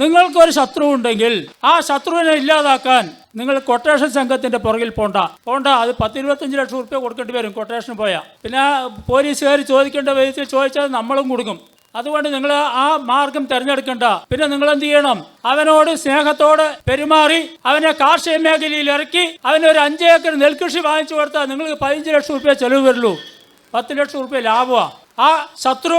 നിങ്ങൾക്കൊരു ശത്രു ഉണ്ടെങ്കിൽ ആ ശത്രുവിനെ ഇല്ലാതാക്കാൻ നിങ്ങൾ കൊട്ടേഷൻ സംഘത്തിന്റെ പുറകിൽ പോണ്ട. പോണ്ട അത് പത്തിരുപത്തഞ്ച് ലക്ഷം റുപ്യ കൊടുക്കേണ്ടി വരും കൊട്ടേഷൻ പോയാൽ പിന്നെ പോലീസുകാർ ചോദിക്കേണ്ട വിധത്തിൽ ചോദിച്ചാൽ നമ്മളും കൊടുക്കും. അതുകൊണ്ട് നിങ്ങൾ ആ മാർഗം തിരഞ്ഞെടുക്കണ്ട. പിന്നെ നിങ്ങൾ എന്ത് ചെയ്യണം? അവനോട് സ്നേഹത്തോട് പെരുമാറി അവനെ കാർഷിക മേഖലയിൽ ഇറക്കി അവനൊരു അഞ്ച് ഏക്കർ നെൽകൃഷി വാങ്ങിച്ചു കൊടുത്താൽ നിങ്ങൾക്ക് പതിനഞ്ച് ലക്ഷം റുപ്യ ചെലവ് വരുള്ളൂ. പത്ത് ലക്ഷം റുപ്യ ലാഭമാണ് ആ ശത്രു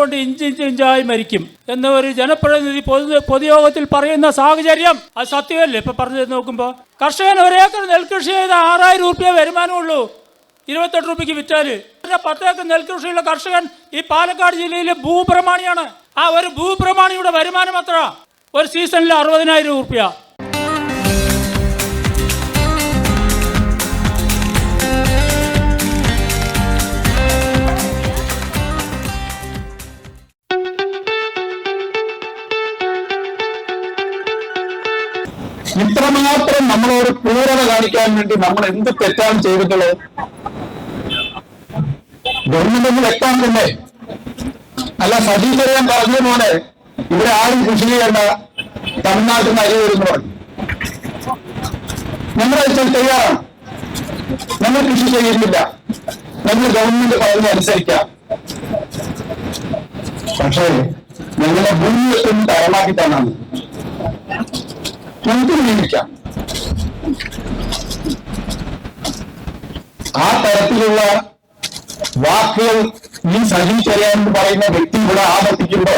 കൊണ്ട് ഇഞ്ചിഞ്ചിഞ്ചായി ഇഞ്ച് മരിക്കും. എന്ന ഒരു ജനപ്രതിനിധി പൊതു പൊതുയോഗത്തിൽ പറയുന്ന സാഹചര്യം അത് സത്യമല്ലേ? ഇപ്പൊ പറഞ്ഞു നോക്കുമ്പോൾ കർഷകൻ ഒരേക്കർ നെൽകൃഷി ചെയ്ത ആറായിരം റുപ്യ വരുമാനമുള്ളൂ. ഇരുപത്തെട്ട് രൂപയ്ക്ക് വിറ്റാൽ. പത്തേക്കർ നെൽകൃഷിയുള്ള കർഷകൻ ഈ പാലക്കാട് ജില്ലയിലെ ഭൂപ്രമാണിയാണ്. ആ ഒരു ഭൂപ്രമാണിയുടെ വരുമാനം അത്ര ഒരു സീസണിൽ അറുപതിനായിരം റുപ്യ ഇത്രമാത്രം നമ്മളോട് ക്രൂരത കാണിക്കാൻ വേണ്ടി നമ്മൾ എന്ത് തെറ്റാണ് ചെയ്തിട്ടുള്ളത്? ഗവൺമെന്റ് വ്യക്തം തന്നെ. അല്ല അറിയാൻ പറഞ്ഞ പോലെ ഇവിടെ ആരും കൃഷി ചെയ്യേണ്ട തമിഴ്നാട്ടിൽ നിന്ന് അരി വരുന്നു പറഞ്ഞു. അതിൽ തയ്യാറാണ്. നമ്മൾ കൃഷി ചെയ്യുന്നില്ല നമ്മൾ ഗവൺമെന്റ് പറയുന്നത് അനുസരിക്കാം. പക്ഷേ ഞങ്ങളെ ഭൂമിയൊക്കെ തയ്യാറാക്കി തന്നാണ് നമുക്ക് ജീവിക്കാം ആ തരത്തിലുള്ള വാക്കുകൾ ഈ സജി ചെറിയാൻ പറയുന്ന വ്യക്തി ഇവിടെ ആവർത്തിക്കുമ്പോ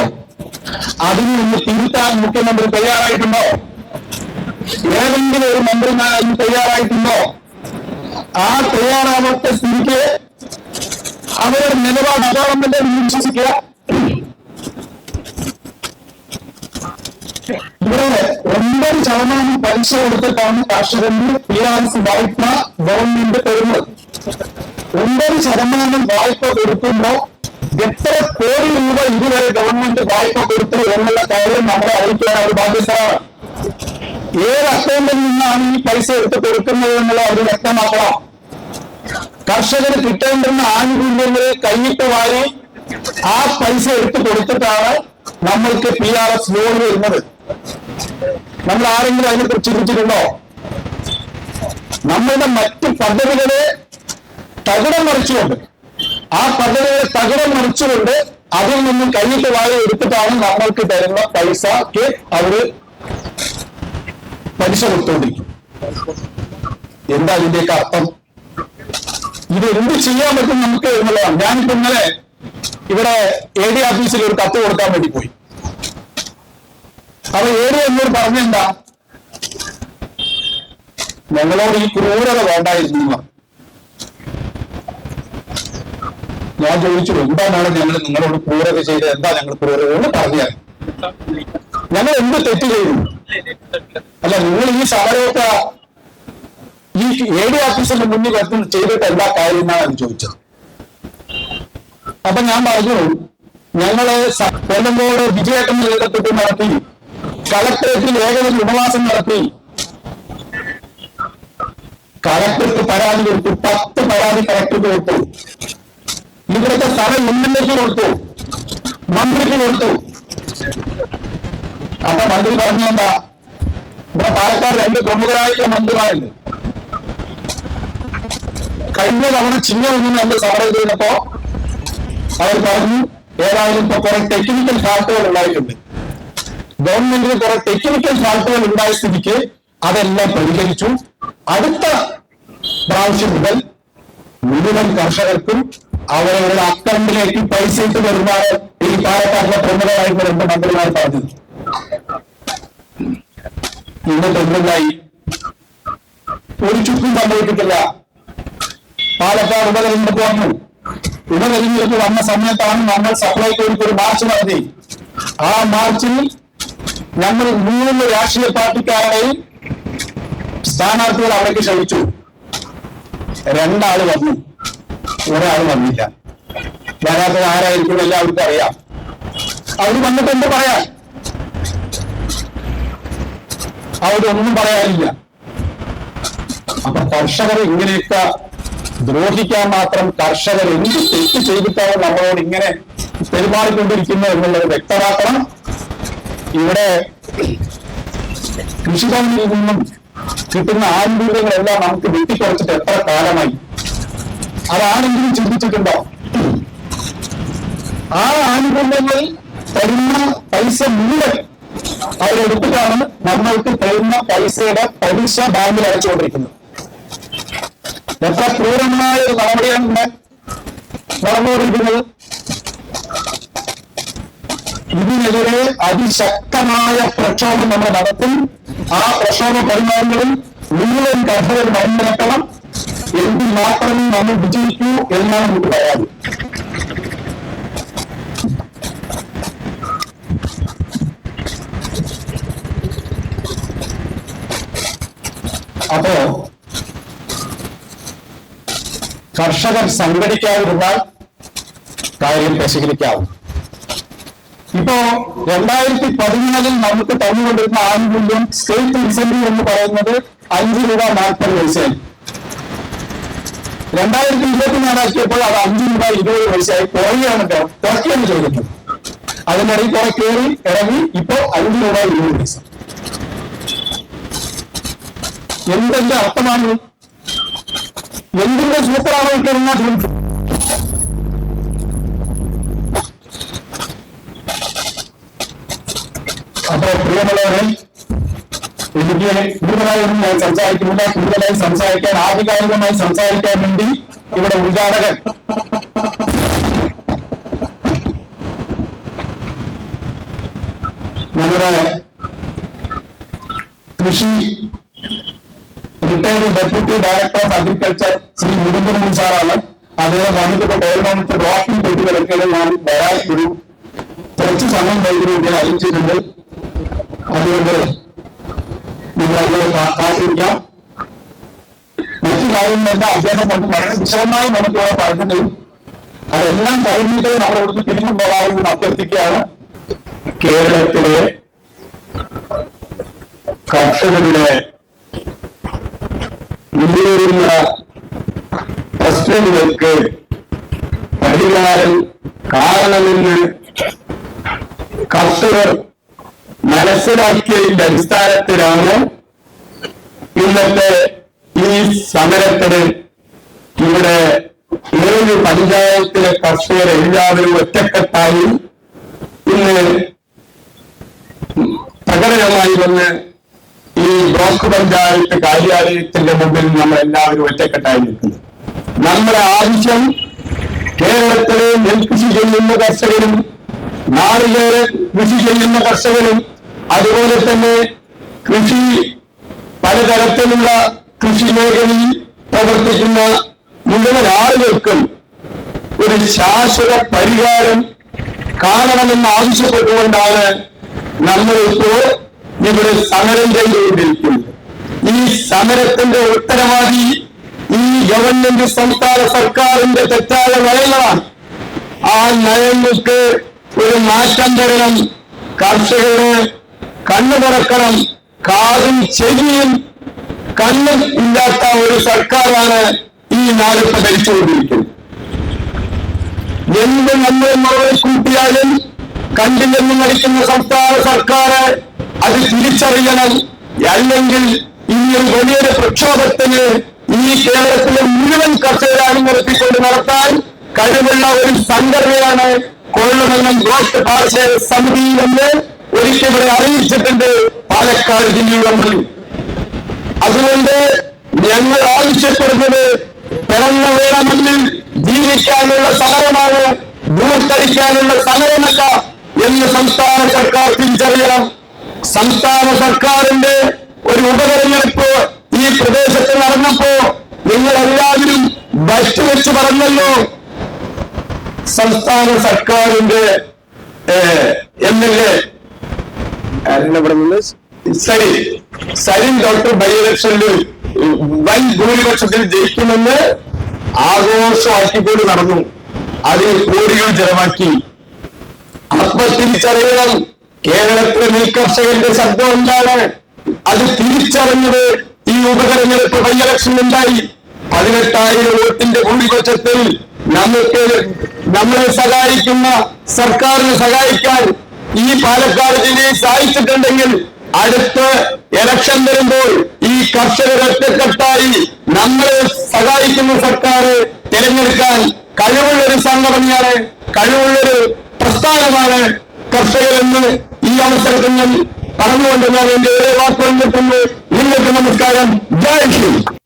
അതിൽ നിന്ന് തിരുത്താൻ മുഖ്യമന്ത്രി തയ്യാറായിട്ടുണ്ടോ? ഏതെങ്കിലും ഒരു മന്ത്രിമാർ അതിന് തയ്യാറായിട്ടുണ്ടോ? ആ തയ്യാറാവാത്ത സ്ഥിതിക്ക് അവരുടെ നിലപാട് അതാണെന്നല്ലേ വിശ്വസിക്കുക ഇവിടെ ഒമ്പത് ശതമാനം പലിശ കൊടുത്തിട്ടാണ് കർഷകന് ഫിനാൻസ് വായ്പ ഗവൺമെന്റ് തരുന്നത്. ഒമ്പത് ശതമാനം വായ്പ കൊടുക്കുമ്പോ എത്ര കോടി രൂപ ഇതുവരെ ഗവൺമെന്റ് വായ്പ കൊടുത്തു എന്നുള്ള കാര്യം നമ്മളെ അറിയിക്കാൻ അവർ ബാധ്യസ്ഥരാണ്. ഏത് അക്കൗണ്ടിൽ നിന്നാണ് ഈ പൈസ എടുത്ത് കൊടുക്കുന്നത് എന്നുള്ളത് അവർ വ്യക്തമാക്കണം. കർഷകന് കിട്ടേണ്ടുന്ന ആനുകൂല്യങ്ങൾ കൈയിട്ട് വാരി ആ പൈസ എടുത്ത് കൊടുത്തിട്ടാണ് നമ്മൾക്ക് പി ആർ എസ് ലോൺ വരുന്നത്. നമ്മൾ ആരെങ്കിലും അതിനെ കുറിച്ച് ചിന്തിച്ചിട്ടുണ്ടോ? നമ്മളുടെ മറ്റ് പദ്ധതികളെ തകിടം മറിച്ചുകൊണ്ട് ആ പദ്ധതികളെ തകിടം മറിച്ചുകൊണ്ട് അതിൽ നിന്നും കൈയിട്ട് വാരി എടുത്തിട്ടാണ് നമ്മൾക്ക് തരുന്ന പൈസക്ക് അവർ പലിശ കൊടുത്തോണ്ടിരിക്കും. എന്താ ഇതിന്റെയൊക്കെ അർത്ഥം? ഇത് എന്ത് ചെയ്യാൻ പറ്റും നമുക്ക് എന്നുള്ളതാണ്. ഞാനിപ്പോ ഇന്നലെ ഇവിടെ എ ഡി ഓഫീസിൽ ഒരു കത്ത് കൊടുക്കാൻ വേണ്ടി പോയി. അപ്പൊ ഏഴ് എന്നോട് പറഞ്ഞെന്താ ഞങ്ങളോട് ഈ ക്രൂരത വേണ്ടായിരുന്നു. ഞാൻ ചോദിച്ചു എന്താണ് ഞങ്ങൾ നിങ്ങളോട് ക്രൂരത ചെയ്ത് എന്താ ഞങ്ങൾ ക്രൂരത? എന്ന് പറഞ്ഞാൽ. ഞങ്ങൾ എന്ത് തെറ്റ് ചെയ്തു? അല്ല നിങ്ങൾ ഈ സമരമൊക്കെ ഈ ഏഴ് ഡി ഓഫീസിന്റെ മുന്നിൽ വെച്ച് ചെയ്തിട്ട് എന്താ കാര്യം എന്നാണ് ചോദിച്ചത്. അപ്പൊ ഞാൻ പറഞ്ഞു ഞങ്ങൾ കൊല്ലങ്കോട് വിജയേട്ടൻ നേതൃത്വത്തിൽ നടത്തി കളക്ടറേറ്റിൽ ഏകദേശം ഉപവാസം നടത്തി. കളക്ടർക്ക് പരാതി കൊടുത്തു. പത്ത് പരാതി കളക്ടർക്ക് കൊടുത്തു. ഇവിടുത്തെ സ്ഥലം എം കൊടുത്തു. മന്ത്രിക്ക് കൊടുത്തു. അപ്പൊ മന്ത്രി പറഞ്ഞു എന്താ ഇവിടെ പാലക്കാട് രണ്ട് പ്രമുഖരായിട്ടുള്ള മന്ത്രിമാരുണ്ട്. കഴിഞ്ഞ തവണ ചിഹ്നം നമ്മൾ സമരം ചെയ്തപ്പോ അവർ പറഞ്ഞു ഏതായാലും ഇപ്പൊ കുറെ ടെക്നിക്കൽ ഫാക്ടുകൾ ഉണ്ടായിട്ടുണ്ട്. ഗവൺമെന്റിന് കുറെ ടെക്നിക്കൽ ഫാൾട്ടുകൾ ഉണ്ടായ സ്ഥിതിക്ക് അതെല്ലാം പരിഹരിച്ചു. അടുത്ത പ്രാവശ്യം മുതൽ മുഴുവൻ കർഷകർക്കും അവരവരുടെ അക്കൗണ്ടിലേക്ക് പൈസ ഇട്ട് വരുമാറ് ഈ പാലക്കാട്ടിലെ പ്രമുഖരായിട്ടുള്ള രണ്ട് മന്ത്രിമാർ പറഞ്ഞത്. എന്നിട്ട് എന്തുണ്ടായി ഒരു ചുറ്റും സംഭവിച്ചിട്ടില്ല. പാലക്കാട് ഉപതെരഞ്ഞെടുപ്പ് വന്നു. ഉപതെരഞ്ഞെടുപ്പ് വന്ന സമയത്താണ് നമ്മൾ സപ്ലൈ ഒരു മാർച്ച് നടത്തി. ആ മാർച്ചിൽ നമ്മൾ മൂന്ന് രാഷ്ട്രീയ പാർട്ടിക്കാരുടെയും സ്ഥാനാർത്ഥികൾ അവിടേക്ക് ക്ഷണിച്ചു. രണ്ടാൾ വന്നു. ഒരാൾ വന്നില്ല. വരാത്തത് ആരായിരിക്കും എല്ലാവർക്കും അറിയാം. അവർ വന്നിട്ട് എന്ത് പറയാ അവരൊന്നും പറയാനില്ല. അപ്പൊ കർഷകർ ഇങ്ങനെയൊക്കെ ദ്രോഹിക്കാൻ മാത്രം കർഷകർ എന്ത് തെറ്റ് ചെയ്തിട്ടാണ് നമ്മളോട് ഇങ്ങനെ പെരുമാറിക്കൊണ്ടിരിക്കുന്നത് എന്നുള്ളത് വ്യക്തമാക്കണം. ഇവിടെ കൃഷിഭവനിൽ നിന്നും കിട്ടുന്ന ആനുകൂല്യങ്ങളെല്ലാം നമുക്ക് വെട്ടിക്കുറച്ചിട്ട് എത്ര കാലമായി? അതാണെങ്കിലും ചിന്തിച്ചിട്ടുണ്ടോ? ആ ആനുകൂല്യങ്ങൾ തരുന്ന പൈസ മുഴുവൻ അവരെടുത്തിട്ടാണ് നമ്മൾക്ക് തരുന്ന പൈസയുടെ പലിശ ബാങ്കിൽ അടച്ചുകൊണ്ടിരിക്കുന്നത്. എത്ര ക്രൂരമായ ഒരു നടപടിയാണ് നടന്നുകൊണ്ടിരിക്കുന്നത്? ഇതിനെതിരെ അതിശക്തമായ പ്രക്ഷോഭം നമ്മൾ നടത്തും. ആ പ്രക്ഷോഭ പരിപാടികളിൽ മുഴുവൻ കർഷകർ മരുന്നിറക്കണം എങ്കിൽ മാത്രമേ നമ്മൾ വിജയിക്കൂ എന്നാണ് നമുക്ക് പറയാറ് അപ്പോ കർഷകർ സംഘടിക്കാതിരുന്നാൽ കാര്യം പരിശീലിക്കാവും. ഇപ്പോ രണ്ടായിരത്തി പതിനാലിൽ നമുക്ക് തന്നുകൊണ്ടിരുന്ന ആനുകൂല്യം സ്റ്റേറ്റ് ഇൻസെന്റീവ് എന്ന് പറയുന്നത് അഞ്ച് രൂപ നാൽപ്പത് പൈസയായി രണ്ടായിരത്തി ഇരുപത്തിനാലാക്കിയപ്പോൾ അത് അഞ്ച് രൂപ ഇരുപത് പൈസയായി കുറയുകയാണ് കേട്ടോ. കുറയ്ക്കുകയാണ് ചെയ്തിട്ടുള്ളത് അതിനിടയിൽ കുറെ കയറി ഇറങ്ങി ഇപ്പോ അഞ്ച് രൂപ ഇരുപത് പൈസ. എന്തെങ്കിലും അർത്ഥമാണ്? എന്തിന്റെ സൂപ്പറാണ് കിട്ടുന്ന അപ്പോ പ്രിയമുള്ളവരെ എനിക്ക് കൂടുതലായൊന്നും ഞാൻ സംസാരിക്കുന്നില്ല കൂടുതലായി സംസാരിക്കാൻ ആധികാരികമായി സംസാരിക്കാൻ വേണ്ടി ഇവിടെ ഉദ്ഘാടകൻ. നമ്മുടെ കൃഷി retired deputy director of agriculture Shri Mukundan സാറാണ്. അദ്ദേഹം വന്നിട്ട് ഗവൺമെന്റ് ഡോക്ടറിംഗ് പെട്ടികളൊക്കെ ഞാൻ വരാൻ ഒരു കുറച്ച് സമയം വൈകുന്നേരം അറിയിച്ചിട്ടുണ്ട് അതുകൊണ്ട് മറ്റു കാര്യങ്ങളെല്ലാം അദ്ദേഹം കൊണ്ട് വളരെ വിശദമായി നമുക്ക് പറഞ്ഞത് അതെല്ലാം കഴിഞ്ഞിട്ട് നമ്മൾ ഇവിടുന്ന് പോകാമെന്ന് അഭ്യർത്ഥിക്കുകയാണ്. കേരളത്തിലെ കർഷകരുടെ മുന്നേറുന്ന പ്രശ്നങ്ങൾക്ക് പരിഹാരം കാരണമെന്ന് കർഷകർ മനസ്സിലാക്കിയതിന്റെ അടിസ്ഥാനത്തിലാണ് ഇന്നത്തെ ഈ സമരത്തിന് ഇവിടെ ഏഴ് പഞ്ചായത്തിലെ കർഷകർ എല്ലാവരും ഒറ്റക്കെട്ടായി ഇന്ന് പ്രകടനമായി വന്ന് ഈ ബ്ലോക്ക് പഞ്ചായത്ത് കാര്യാലയത്തിന്റെ മുമ്പിൽ നമ്മൾ എല്ലാവരും ഒറ്റക്കെട്ടായി നിൽക്കുന്നു. നമ്മുടെ ആവശ്യം കേരളത്തിലെ നെൽകൃഷി ചെയ്യുന്ന കർഷകരും നാളികേര കൃഷി ചെയ്യുന്ന കർഷകരും അതുപോലെ തന്നെ കൃഷി പലതരത്തിലുള്ള കൃഷി മേഖലയിൽ പ്രവർത്തിക്കുന്ന മുഴുവൻ ആളുകൾക്കും ഒരു ശാശ്വത പരിഹാരം കാണണമെന്ന് ആവശ്യപ്പെട്ടുകൊണ്ടാണ് നമ്മളിപ്പോ ഇവിടെ സമരം ചെയ്തുകൊണ്ടിരിക്കുന്നത്. ഈ സമരത്തിന്റെ ഉത്തരവാദി ഈ ഗവൺമെന്റ് സംസ്ഥാന സർക്കാരിന്റെ തെറ്റായ നയങ്ങളാണ്. ആ നയങ്ങൾക്ക് ഒരു മാറ്റം തരണം കർഷകര് കണ്ണു തുറക്കണം കാതും ചെവിയും കണ്ണും ഇല്ലാത്ത ഒരു സർക്കാരാണ് ഈ നാടിപ്പ് ഭരിച്ചുകൊണ്ടിരിക്കുന്നത്. എന്ത് നമ്മൾ മകളെ കൂട്ടിയാലും കണ്ടില്ലെന്ന് നടിക്കുന്ന സംസ്ഥാന സർക്കാർ അത് തിരിച്ചറിയണം. അല്ലെങ്കിൽ ഒരു വലിയൊരു പ്രക്ഷോഭത്തിന് ഈ കേരളത്തിലെ മുഴുവൻ കർഷകരാണ് നിർത്തിക്കൊണ്ട് നടത്താൻ കഴിവുള്ള ഒരു സംഘടനയാണ് കൊള്ളമെന്നും ബ്ലോക്ക് പാർശ്വ സമിതി ഇവിടെ അറിയിച്ചിട്ടുണ്ട് പാലക്കാട് ജില്ലയുടെ മുന്നിൽ. അതുകൊണ്ട് ഞങ്ങൾ ആവശ്യപ്പെടുന്നത് പിറന്ന വേണമെന്നിൽ ജീവിക്കാനുള്ള സമരമാണ് ദൂർത്തരിക്കാനുള്ള സമരമല്ല എന്ന് സംസ്ഥാന സർക്കാർ തിരിച്ചറിയണം. സംസ്ഥാന സർക്കാരിന്റെ ഒരു ഉപതെരഞ്ഞെടുപ്പ് ഈ പ്രദേശത്ത് നടന്നപ്പോ നിങ്ങൾ എല്ലാവരും ബസ് വെച്ച് പറഞ്ഞല്ലോ. സംസ്ഥാന സർക്കാരിന്റെ എം എൽ എ സരി സരിൻ ഡോക്ടർ ബൈ ഇലക്ഷനിൽ വൻ ഭൂരിപക്ഷത്തിൽ ജയിക്കുമെന്ന് ആഘോഷമാക്കിക്കൊണ്ട് നടന്നു. അതിൽ കോടികൾ ചെലവാക്കി. അപ്പൊ തിരിച്ചറിയണം കേരളത്തിലെ നെൽകർഷകന്റെ ശബ്ദം എന്താണ്? അത് തിരിച്ചറിഞ്ഞത് ഈ ഉപതെരഞ്ഞെടുപ്പ് ബൈ ഇലക്ഷൻ ഉണ്ടായി. പതിനെട്ടായിരം വോട്ടിന്റെ ഭൂരിപക്ഷത്തിൽ നമുക്ക് നമ്മളെ സഹായിക്കുന്ന സർക്കാരിനെ സഹായിക്കാൻ ഈ പാലക്കാട് ജില്ലയിൽ സാധിച്ചിട്ടുണ്ടെങ്കിൽ അടുത്ത ഇലക്ഷൻ വരുമ്പോൾ ഈ കർഷകർ ഒറ്റക്കെട്ടായി നമ്മളെ സഹായിക്കുന്ന സർക്കാർ തിരഞ്ഞെടുക്കാൻ കഴിവുള്ളൊരു സംഘടനയാണ് കഴിവുള്ളൊരു പ്രസ്ഥാനമാണ് കർഷകരെന്ന് ഈ അവസരത്തിൽ ഞാൻ പറഞ്ഞുകൊണ്ട് ഞാൻ എന്റെ ഓരോ വാക്കുകൾ നിർത്തുന്നു. നിങ്ങൾക്ക് നമസ്കാരം. ജയ് ഹിന്ദ്.